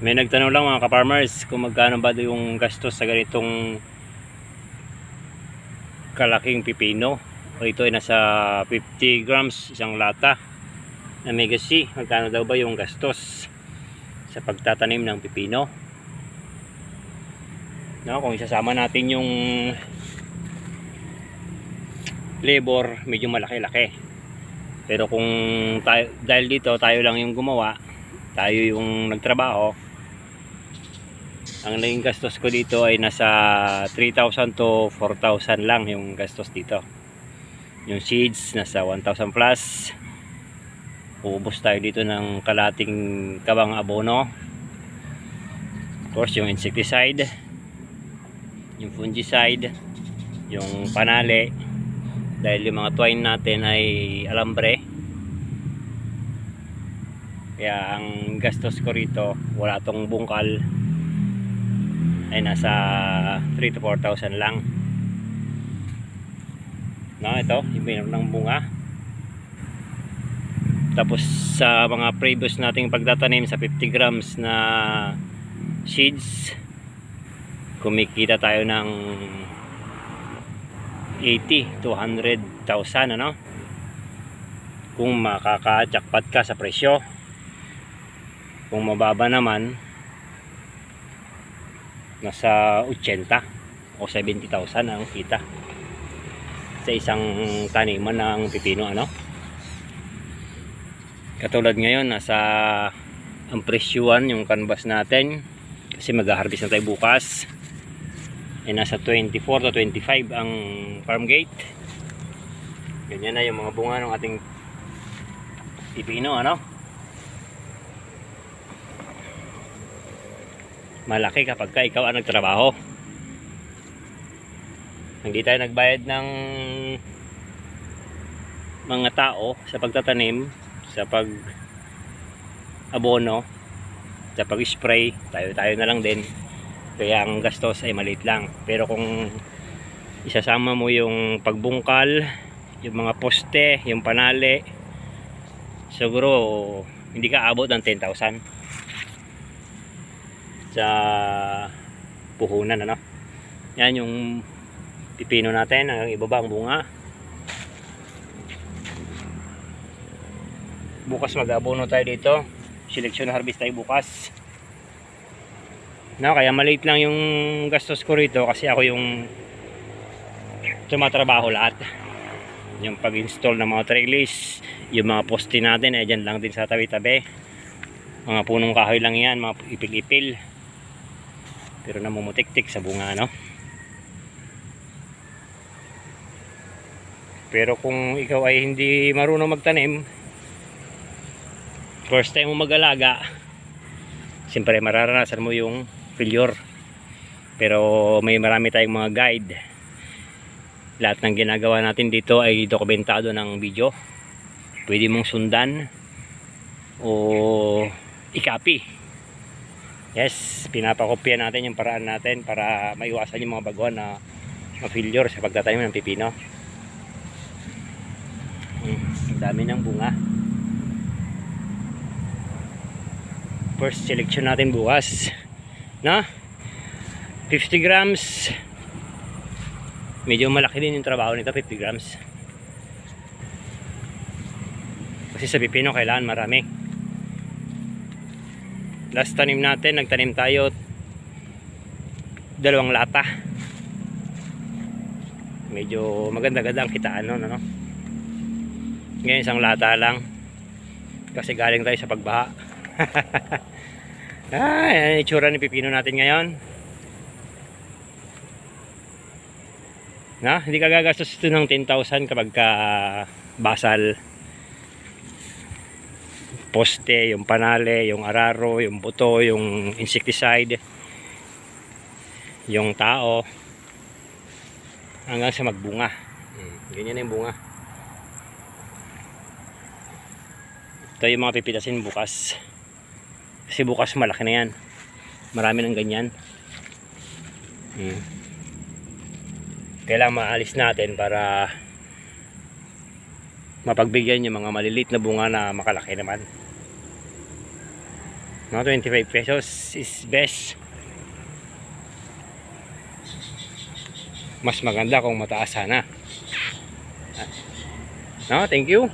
May nagtanong lang mga ka-farmers kung magkano ba yung gastos sa ganitong kalaking pipino. O ito ay nasa 50 grams isang lata na mega C. Magkano daw ba yung gastos sa pagtatanim ng pipino? No, kung isasama natin yung labor, medyo malaki-laki. Pero kung tayo, dahil dito tayo lang yung gumawa, tayo yung nagtrabaho, ang naging gastos ko dito ay nasa 3,000 to 4,000 lang yung gastos dito. Yung seeds nasa 1,000 plus. Uubos tayo dito ng kalating kabang abono. Of course, yung insecticide, yung fungicide, yung panale, dahil yung mga twine natin ay alambre. Kaya ang gastos ko rito, wala tong bungkal, ay nasa 3 to 4,000 lang. No ito yung mayroon ng bunga. Tapos sa mga previous nating pagtatanim sa 50 grams na seeds kumikita tayo ng 80 to 100,000 ano? Kung makakajakpat ka sa presyo. Kung mababa naman nasa 80 o 70,000 ang kita. Sa isang taniman ng pipino ano? Katulad ngayon nasa ang presyuan yung canvas natin. Kasi mag-harvest na tayo bukas. Ay nasa 24 to 25 ang farm gate. Ganyan na yung mga bunga ng ating pipino ano malaki kapag ka ikaw ang nagtrabaho. Hindi tayo nagbayad ng mga tao sa pagtatanim sa pag abono sa pag spray tayo tayo na lang din. Kaya ang gastos ay maliit lang. Pero kung isasama mo yung pagbungkal yung mga poste yung panale siguro hindi ka abot ng 10,000 sa puhunan ano? Yan yung pipino natin ang ibaba ang bunga. Bukas mag-abono tayo dito. Selection harvest tayo bukas. No, kaya maliit lang yung gastos ko rito kasi ako yung tumatrabaho lahat. Yung pag-install ng mga trellis yung mga poste natin ay dyan lang din sa tabi-tabi. Mga punong kahoy lang yan mga ipil-ipil pero namumutik-tik sa bunga no? Pero kung ikaw ay hindi marunong magtanim first time mo mag-alaga siyempre mararanasan mo yung failure. Pero may marami tayong mga guide. Lahat ng ginagawa natin dito ay dokumentado ng video. Pwede mong sundan o i-copy yes pinapakopya natin yung paraan natin para maiwasan yung mga baguhan na ma-failure sa pagtatanim ng pipino. Ang dami ng bunga. First selection natin bukas. Na? 50 grams. Medyo malaki din yung trabaho nito 50 grams. Kasi sa pipino kailangan marami last tanim natin nagtanim tayo dalawang lata. Medyo maganda-ganda ang kitaan nun ano? ngayon isang lata lang. Kasi galing tayo sa pagbaha. Ah, yan itsura ni pipino natin ngayon. Na hindi ka gagastos ito ng 10,000 kapag ka basal poste, yung panale, yung araro, yung buto, yung insecticide, yung tao, hanggang sa magbunga. Hmm, Ganyan na yung bunga. Ito yung mga pipitasin bukas. Kasi bukas malaki na yan. Marami ng ganyan. Hmm. Kailangan maalis natin para mapagbigyan yung mga maliliit na bunga na makalaki naman. No, 25 pesos is best. Mas maganda kung mataas sana. No, thank you.